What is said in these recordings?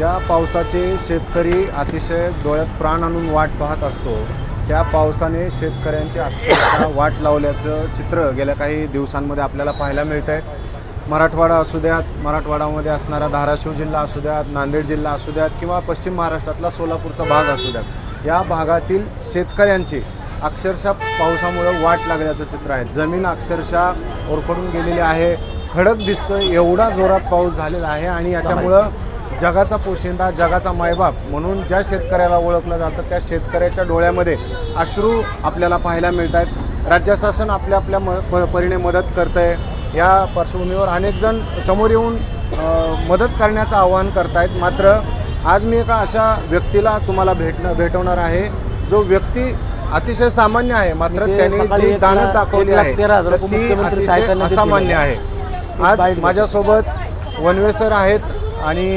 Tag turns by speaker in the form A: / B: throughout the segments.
A: ज्या पावसाचे शेतकरी अतिशय डोळ्यात प्राण आणून वाट पाहत असतो त्या पावसाने शेतकऱ्यांची अक्षरशः वाट लावल्याचं चित्र गेल्या काही दिवसांमध्ये आपल्याला पाहायला मिळत आहे मराठवाडा असू द्यात मराठवाड्यामध्ये असणारा धाराशिव जिल्हा असू द्यात नांदेड जिल्हा असू द्यात किंवा पश्चिम महाराष्ट्रातला सोलापूरचा भाग असू द्यात या भागातील शेतकऱ्यांची अक्षरशः पावसामुळं वाट लागल्याचं चित्र आहे. जमीन अक्षरशः ओरखडून गेलेली आहे. खडक दिसतोय एवढा जोरात पाऊस झालेला आहे आणि याच्यामुळं जगाचा पोशिंदा जगाचा मायबाप म्हणून ज्या शेतकऱ्याला ओळखलं जातं त्या शेतकऱ्याच्या डोळ्यामध्ये अश्रू आपल्याला पाहायला मिळत आहेत राज्य शासन आपल्या आपल्या म प- परीने मदत करतं आहे या पार्श्वभूमीवर अनेक जण समोर येऊन मदत करण्याचं आवाहन करतायत. मात्र आज मी एका अशा व्यक्तीला तुम्हाला भेटणं भेटवणार आहे जो व्यक्ती अतिशय सामान्य आहे. मात्र त्याने जी दानत दाखवली आहे ती अतिशय असामान्य. आहे. आज. माझ्यासोबत वनवेसर आहेत. आणि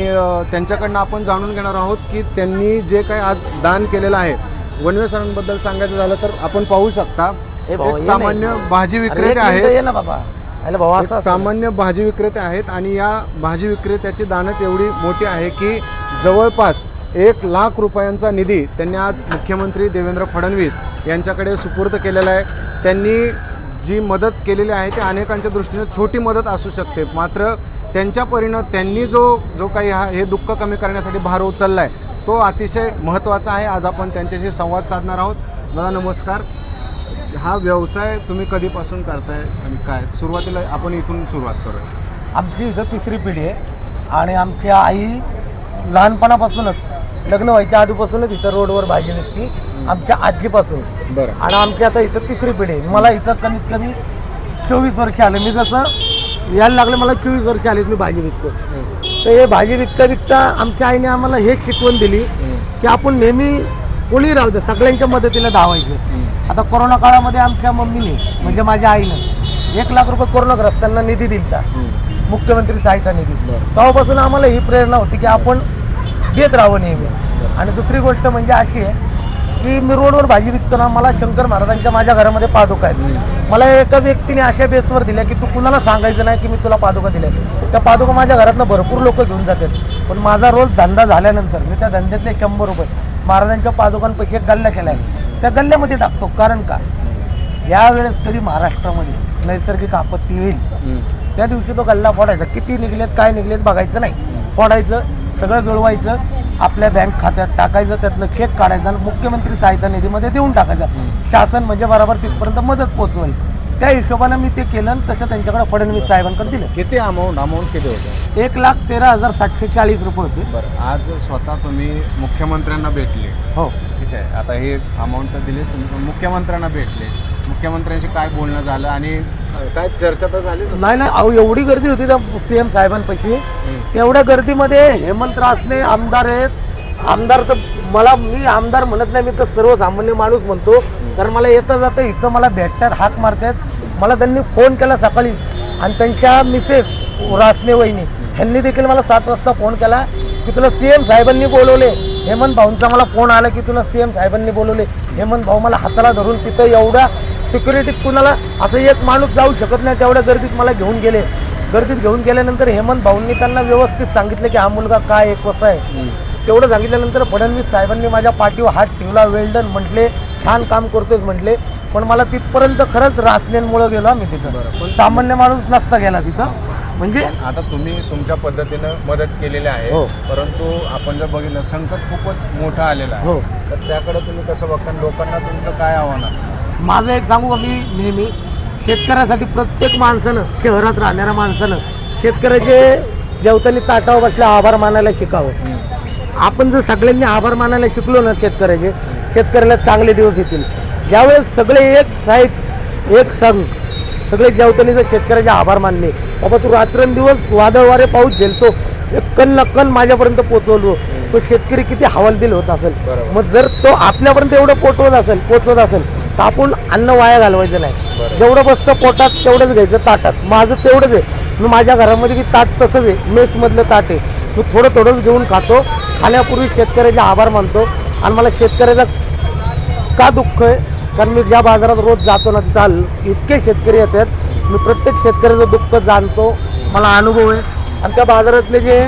A: त्यांच्याकडनं आपण जाणून घेणार आहोत की त्यांनी जे काही आज दान केलेलं आहे वनवेसरांबद्दल सांगायचं झालं तर आपण पाहू शकता. एक सामान्य. भाजी विक्रेते आहेत. सामान्य भाजी विक्रेते आहेत आणि या भाजी विक्रेत्याची दानत एवढी मोठी आहे की जवळपास एक लाख रुपयांचा निधी त्यांनी आज मुख्यमंत्री देवेंद्र फडणवीस यांच्याकडे सुपूर्द केलेला आहे. त्यांनी जी मदत केलेली आहे ती अनेकांच्या दृष्टीने छोटी मदत असू शकते. मात्र त्यांच्या परीनं त्यांनी जो जो काही हा हे दुःख कमी करण्यासाठी भार उचलला आहे तो अतिशय महत्त्वाचा आहे. आज आपण त्यांच्याशी संवाद साधणार आहोत. दादा नमस्कार. हा व्यवसाय तुम्ही कधीपासून करताय आणि काय? सुरुवातीला आपण इथून सुरुवात करूया.
B: आमची इथं तिसरी पिढी आहे आणि आमची आई लहानपणापासूनच लग्न व्हायच्या आधीपासूनच इथं रोडवर भाजी विकती. आमच्या आजीपासून.
A: बरं.
B: आणि आमची आता इथं तिसरी पिढी आहे. मला इथं कमीत कमी चोवीस वर्ष आले. मी जसं यायला लागलं मला चोवीस वर्ष आले मी भाजी विकतो. तर हे भाजी विकता विकता आमच्या आईने आम्हाला हेच शिकवण दिली की आपण नेहमी कोणी राहू दे सगळ्यांच्या मदतीला धावायचं. आता कोरोना काळामध्ये आमच्या मम्मीने म्हणजे माझ्या आईनं एक लाख रुपये कोरोनाग्रस्तांना निधी दिलता. मुख्यमंत्री सहायता निधी. तेव्हापासून आम्हाला ही प्रेरणा होती की आपण देत राहावं नेहमी. आणि दुसरी गोष्ट म्हणजे अशी आहे की मी रोडवर भाजी विकतो ना मला शंकर महाराजांच्या माझ्या घरामध्ये पादुका आहेत. मला एका व्यक्तीने अशा बेसवर दिल्या की तू कुणाला सांगायचं नाही की मी तुला पादुका दिल्या. त्या पादुका माझ्या घरातनं भरपूर लोक घेऊन जातात. पण माझा रोज धंदा झाल्यानंतर मी त्या धंद्यातले शंभर रुपये महाराजांच्या पादुकांपैकी एक गल्ल्या केल्या. आहे त्या गल्ल्यामध्ये टाकतो. कारण का? ज्या वेळेस कधी महाराष्ट्रामध्ये नैसर्गिक आपत्ती येईल. त्या दिवशी तो गल्ला फोडायचा. किती निघलेत काय निघलेत बघायचं नाही. फोडायचं. सगळं जुळवायचं आपल्या बँक खात्यात टाकायचं त्यातलं चेक काढायचं आणि मुख्यमंत्री सहायता निधीमध्ये देऊन टाकायचं. शासन म्हणजे बरोबर तिथपर्यंत मदत पोचवाल त्या हिशोबानं मी ते केलं तसं त्यांच्याकडे फडणवीस साहेबांकडे दिलं.
A: किती अमाऊंट अमाऊंट किती होतं?
B: एक लाख तेरा हजार सातशे चाळीस रुपये होते.
A: बरं आज स्वतः तुम्ही मुख्यमंत्र्यांना भेटले.
B: हो.
A: ठीक आहे आता हे अमाऊंट तर दिलीच तुम्ही मुख्यमंत्र्यांना भेटले. मुख्यमंत्र्यांशी काय बोलणं झालं आणि काय चर्चा तर झाली
B: नाही नाही अहो एवढी गर्दी होती त्या सी एम साहेबांपाशी एवढ्या गर्दीमध्ये हेमंत रासने आमदार आहेत. आमदार तर मला मी आमदार म्हणत नाही मी तर सर्वसामान्य माणूस म्हणतो. कारण मला येतं जातं इथं मला भेटतात हाक मारतात. मला त्यांनी फोन केला सकाळी. आणि त्यांच्या मिसेस रासने वहिनी ह्यांनी देखील मला सात वाजता फोन केला. की तुला सी एम साहेबांनी बोलवले. हेमंत भाऊंचा मला फोन आला की तुला सी एम साहेबांनी बोलवले. हेमंत भाऊ मला हाताला धरून तिथं एवढ्या सिक्युरिटीत कुणाला असं एक माणूस जाऊ शकत नाही तेवढ्या गर्दीत मला घेऊन गेले. गर्दीत घेऊन गेल्यानंतर हेमंत भाऊंनी त्यांना व्यवस्थित सांगितलं की हा मुलगा काय आहे कसं आहे. तेवढं सांगितल्यानंतर फडणवीस साहेबांनी माझ्या पाठीवर हात ठेवला वेल्डन म्हटले छान काम करतोयस म्हटले. पण मला तिथपर्यंत खरंच रासनेमुळं गेलो आम्ही तिथं. सामान्य माणूस नसता गेला तिथं. म्हणजे
A: आता तुम्ही तुमच्या पद्धतीनं मदत केलेली आहे
B: हो.
A: परंतु आपण जर बघितलं संकट खूपच मोठं आलेलं आहे.
B: हो.
A: तर त्याकडे तुम्ही कसं बघता? लोकांना तुमचं काय आव्हान असतं?
B: माझं एक सांगू का मी नेहमी? शेतकऱ्यासाठी प्रत्येक माणसानं शहरात राहणाऱ्या माणसानं शेतकऱ्याचे जेवताना ताटावर बसल्या आभार मानायला शिकावं. आपण जर सगळ्यांनी आभार मानायला शिकलो ना शेतकऱ्याचे शेतकऱ्याला चांगले दिवस येतील. ज्यावेळेस सगळे एक साईड एक संघ सगळे जेवताना जर शेतकऱ्याचे आभार मानले बाबा तू रात्रंदिवस वादळ वारे पाऊस झेलतो एक कण न कण माझ्यापर्यंत पोचवलो तो शेतकरी किती हवालदिल होत असेल. मग जर तो आपल्यापर्यंत एवढं पोचवत असेल पोचवत असेल आपण अन्न वाया घालवायचं नाही. जेवढं बसतं पोटात तेवढंच घ्यायचं ताटात. माझं तेवढंच आहे. मी माझ्या घरामध्ये की ताट तसंच आहे. मेसमधलं ताट आहे. मी थोडं थोडंच घेऊन खातो. खाण्यापूर्वी शेतकऱ्याचे आभार मानतो. आणि मला शेतकऱ्याचा का दुःख आहे? कारण मी ज्या बाजारात रोज जातो ना तिथं इतके शेतकरी येतात मी प्रत्येक शेतकऱ्याचं दुःख जाणतो. मला अनुभव आहे. आणि त्या बाजारातले जे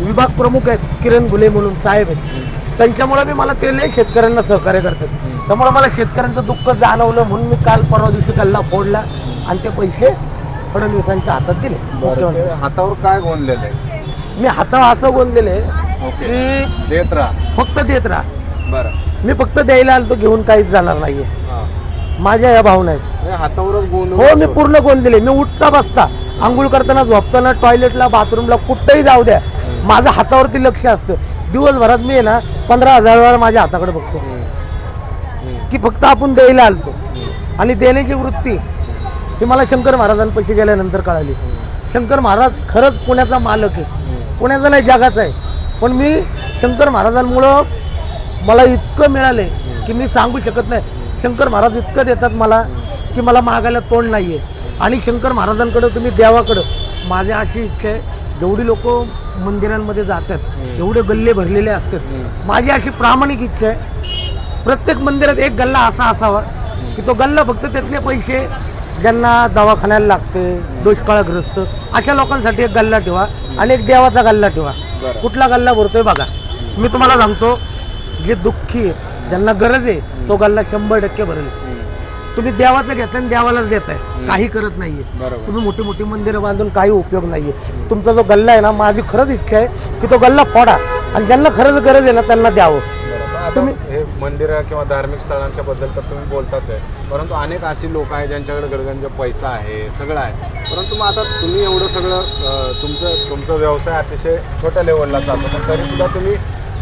B: विभाग प्रमुख आहेत किरण गुले म्हणून साहेब आहेत त्यांच्यामुळे मी मला ते लय शेतकऱ्यांना सहकार्य करतात. त्यामुळे मला शेतकऱ्यांचं दुःख जाणवलं म्हणून मी काल परवा दिवशी गल्ला फोडला आणि ते पैसे फडणवीसांच्या हातात दिले. मुख्यमंत्री
A: ते हातावर काय गोंदलेलं आहे?
B: मी हातावर असं गोंदलेले
A: ओके.
B: की
A: देत राहा.
B: फक्त देत राहा.
A: बरं.
B: मी फक्त द्यायला आलो घेऊन काहीच जाणार नाहीये.
A: हां.
B: माझ्या या भावना आहेत.
A: हे हातावरच
B: हो मी पूर्ण गोंदले मी उठता बसता आंघोळ करताना झोपताना टॉयलेटला बाथरूमला कुठंही जाऊ द्या. माझं हातावरती लक्ष असतं. दिवसभरात मी आहे ना पंधरा हजार वेळा माझ्या हाताकडे बघतो. की फक्त आपण द्यायला आलतो. आणि देण्याची वृत्ती ही मला शंकर महाराजांपाशी गेल्यानंतर कळाली. शंकर महाराज खरंच पुण्याचा मालक आहे. पुण्याचा नाही जगाचा आहे. पण मी शंकर महाराजांमुळं मला इतकं मिळालंय की मी सांगू शकत नाही. शंकर महाराज इतकं देतात मला की मला मागायला तोंड नाही आहे आणि शंकर महाराजांकडं तुम्ही देवाकडं माझी अशी इच्छा आहे जेवढी लोक मंदिरांमध्ये जातात एवढे गल्ले भरलेले असतात. माझी अशी प्रामाणिक इच्छा आहे प्रत्येक मंदिरात एक गल्ला असा असावा की तो गल्ला फक्त त्यातले पैसे ज्यांना दवाखान्याला लागते दुष्काळग्रस्त अशा लोकांसाठी एक गल्ला ठेवा आणि एक देवाचा गल्ला ठेवा. कुठला गल्ला भरतोय बघा. मी तुम्हाला सांगतो जे दुःखी आहेत ज्यांना गरज आहे तो गल्ला शंभर टक्के भरेल. तुम्ही देवाचं घेताय आणि देवालाच देताय. काही करत नाहीये. तुम्ही मोठी मोठी मंदिरं बांधून काही उपयोग नाहीये. तुमचा जो गल्ला आहे ना माझी खरंच इच्छा आहे की तो गल्ला फोडा. आणि ज्यांना खरंच गरज आहे ना त्यांना द्यावं. तुम्ही-
A: मंदिर किंवा धार्मिक स्थळांच्या बद्दल तर तुम्ही बोलताच आहे. परंतु अनेक अशी लोक आहेत ज्यांच्याकडे गरजांचा पैसा आहे सगळं आहे. परंतु मग आता तुम्ही एवढं सगळं तुमचं तुमचा व्यवसाय अतिशय छोट्या लेवलला चालतो. पण तरी सुद्धा तुम्ही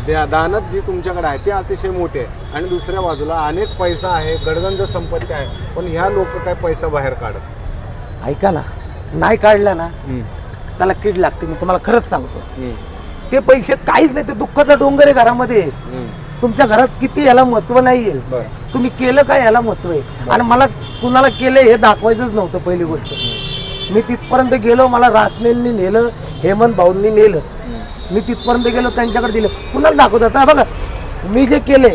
A: द्या दानत जी तुमच्याकडे आहे ती अतिशय मोठी आहे. आणि दुसऱ्या बाजूला अनेक पैसा आहे गडगंज संपत्ती आहे पण ह्या लोक काय पैसा बाहेर काढत
B: ऐका ना. नाही काढला ना त्याला कीड लागते मी तुम्हाला खरंच सांगतो. ते पैसे काहीच नाही ते दुःखाचा डोंगर आहे घरामध्ये. तुमच्या घरात किती याला महत्त्व नाहीये. तुम्ही केलं काय याला महत्त्व आहे? आणि मला कुणाला केलं हे दाखवायचंच नव्हतं पहिली गोष्ट. मी तिथपर्यंत गेलो मला रासनेंनी नेलं हेमंत भाऊंनी नेलं. मी तिथपर्यंत गेलो त्यांच्याकडे दिलं. कुणाला दाखवत आता बघा मी जे केले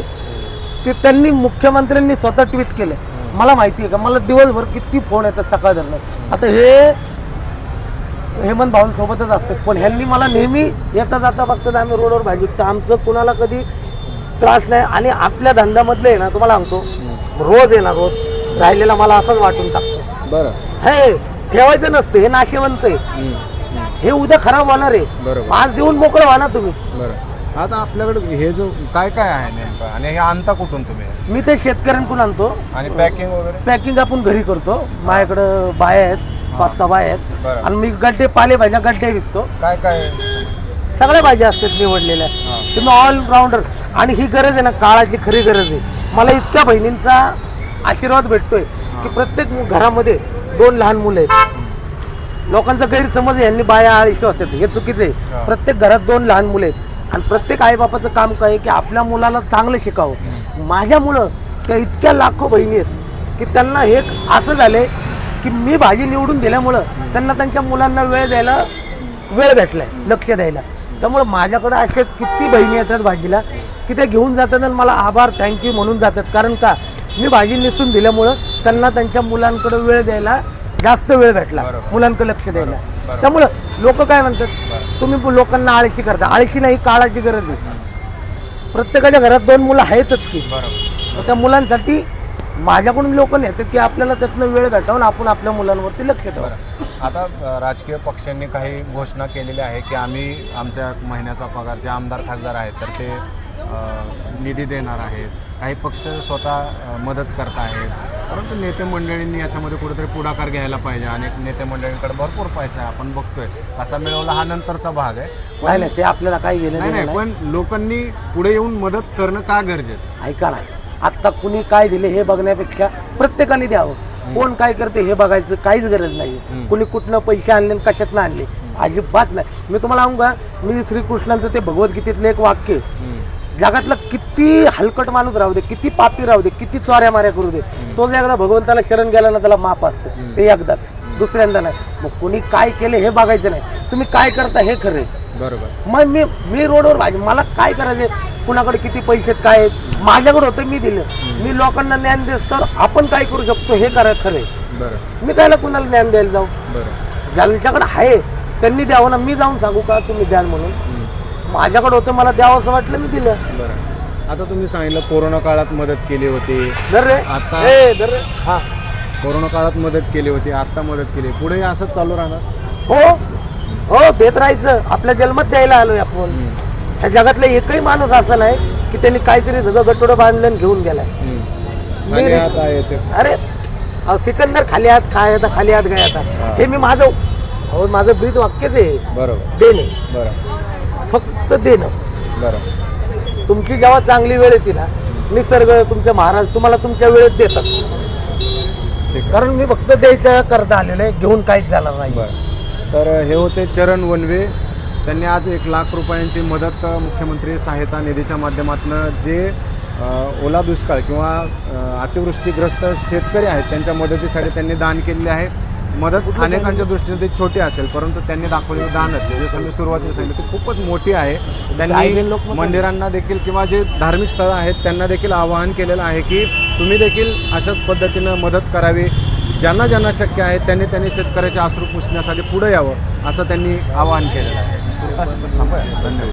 B: ते त्यांनी मुख्यमंत्र्यांनी स्वतः ट्विट केलं मला माहिती आहे का मला दिवसभर किती फोन येतात सकाळ धरणं आता हे हेमंत भाऊंसोबतच असतात. पण ह्यांनी मला नेहमी येता जाता बघतात आम्ही रोडवर भाजी. आमचं कुणाला कधी त्रास नाही आणि आपल्या धंद्यामधलं आहे ना तुम्हाला सांगतो रोज आहे ना रोज राहिलेला मला असंच वाटून टाकतो.
A: बरं.
B: हे ठेवायचं नसतं हे नाशवंत आहे. हे उद्या खराब होणार आहे. आज देऊन मोकळं व्हा ना तुम्ही.
A: बरं. आता आपल्याकडे हे जो काय काय आहे नेमकं? आणि हे आणता कुठून तुम्ही?
B: मी ते शेतकऱ्यांकडून आणतो.
A: आणि पॅकिंग वगैरे?
B: पॅकिंग आपण घरी करतो. माझ्याकडं बाया आहेत पाच सहा बाया आहेत. आणि मी गड्डे पालेभाज्या गड्डे विकतो.
A: काय काय?
B: सगळ्या भाज्या असतात निवडलेल्या. तुम्ही ऑलराऊंडर आणि ही गरज आहे ना काळाची खरी गरज आहे. मला इतक्या बहिणींचा आशीर्वाद भेटतोय की प्रत्येक घरामध्ये दोन लहान मुलं आहेत. लोकांचा गैरसमज यांनी बाया आळीशी होतात हे चुकीचं. आहे. प्रत्येक घरात दोन लहान मुलं आहेत. आणि प्रत्येक आईबापाचं काम काय आहे की आपल्या मुलाला चांगलं शिकावं. माझ्यामुळं त्या इतक्या लाखो बहिणी आहेत की त्यांना हे असं झालंय की मी भाजी निवडून दिल्यामुळं त्यांना त्यांच्या मुलांना वेळ द्यायला वेळ भेटलाय लक्ष द्यायला. त्यामुळे माझ्याकडे असे किती बहिणी येतात भाजीला की ते घेऊन जातात आणि मला आभार थँक्यू म्हणून जातात. कारण का? मी भाजी निसून दिल्यामुळं त्यांना त्यांच्या मुलांकडे वेळ द्यायला जास्त वेळ भेटला. मुलांकडे लक्ष द्यायला. त्यामुळं लोक काय म्हणतात? तुम्ही लोकांना आळशी करता. आळशी नाही काळाची गरज आहे. प्रत्येकाच्या घरात दोन मुलं आहेतच की. त्या मुलांसाठी माझ्याकडून लोक नेतात की आपल्याला त्यातनं वेळ भेटावून आपण आपल्या मुलांवरती लक्ष ठेवा
A: आता राजकीय पक्षांनी काही घोषणा केलेल्या आहे की आम्ही आमच्या महिन्याचा पगार जे आमदार खासदार आहेत तर ते निधी देणार आहेत. काही पक्ष स्वतः मदत करत आहेत. परंतु नेते मंडळींनी याच्यामध्ये कुठेतरी पुढाकार घ्यायला पाहिजे आणि नेते मंडळींकडे भरपूर पैसा आहे आपण बघतोय. असा मिळवला हा नंतरचा भाग आहे.
B: नाही नाही ते आपल्याला काही घेणं
A: नाही नाही
B: नाही.
A: पण लोकांनी पुढे येऊन मदत करणं का गरजेचं
B: ऐका ना आता कुणी काय दिले हे बघण्यापेक्षा प्रत्येकाने द्यावं. कोण काय करते हे बघायचं काहीच गरज नाही. कुणी कुठनं पैसे आणले आणि कशातनं आणले? अजिबात नाही. मी तुम्हाला सांगू का? मी श्रीकृष्णांचं ते भगवद्गीतेतलं एक वाक्य. जगातला किती हलकट माणूस राहू दे किती पापी राहू दे किती चोऱ्या माऱ्या करू दे तो जर एकदा भगवंताला शरण गेला ना त्याला माप असतं. ते एकदाच. दुसऱ्यांदा नाही. मग कुणी काय केले हे बघायचं नाही. तुम्ही काय करता हे खरे
A: बरोबर.
B: मग मी मी रोडवर भाजी मला काय करायचं कुणाकडे किती पैसे काय आहेत? माझ्याकडे होतं मी दिलं. मी लोकांना ज्ञान देस तर आपण काय करू शकतो हे करा खरे मी कायला कुणाला ज्ञान द्यायला जाऊ? ज्यांच्याकडे आहे त्यांनी द्यावं ना. मी जाऊन सांगू का तुम्ही द्याल म्हणून? माझ्याकडे होतं मला द्यावं असं वाटलं मी दिलं.
A: बरं. आता तुम्ही सांगितलं कोरोना काळात मदत केली होती.
B: धर रे.
A: आता-
B: ए, धर रे. हा.
A: कोरोना काळात मदत केली होती आता मदत केली पुढे असंच चालू राहणार?
B: हो. हो देत राहायचं. आपल्या जन्मात द्यायला आलोय आपण. ह्या जगातला एकही माणूस असा नाही की त्यांनी काहीतरी सगळं गटोडं बांधलं आणि घेऊन गेलाय.
A: हम्म. आणि आता येते
B: अरे अहो, सिकंदर खाली हात काय आता? खाली हात गया आता? हे. मी माझं माझं ब्रीद वाक्यच आहे.
A: बरोबर.
B: देणे
A: बरं.
B: फक्त देणं.
A: बरं.
B: तुमची जेव्हा चांगली वेळ येते ना निसर्ग तुमच्या महाराज तुम्हाला तुमच्या वेळेत देतात. कारण मी फक्त द्यायचं करता आलेलं आहे घेऊन काहीच जाणार नाही.
A: बरं. तर हे होते चरण वनवे. त्यांनी आज एक लाख रुपयांची मदत मुख्यमंत्री सहायता निधीच्या माध्यमातून जे ओला दुष्काळ किंवा अतिवृष्टीग्रस्त शेतकरी आहेत त्यांच्या मदतीसाठी त्यांनी दान केलेले आहे. मदत अनेकांच्या दृष्टीने ती छोटी असेल परंतु त्यांनी दाखवलेली दानच जे जसं मी सुरुवातीला सांगितलं ती खूपच मोठी आहे. त्यांनी मंदिरांना देखील किंवा जे धार्मिक स्थळं आहेत त्यांना देखील आवाहन केलेलं आहे की तुम्ही देखील अशाच पद्धतीनं मदत करावी. ज्यांना ज्यांना शक्य आहे त्यांनी त्यांनी शेतकऱ्याचे अश्रू पुसण्यासाठी पुढे यावं असं त्यांनी आवाहन केलेलं आहे. धन्यवाद.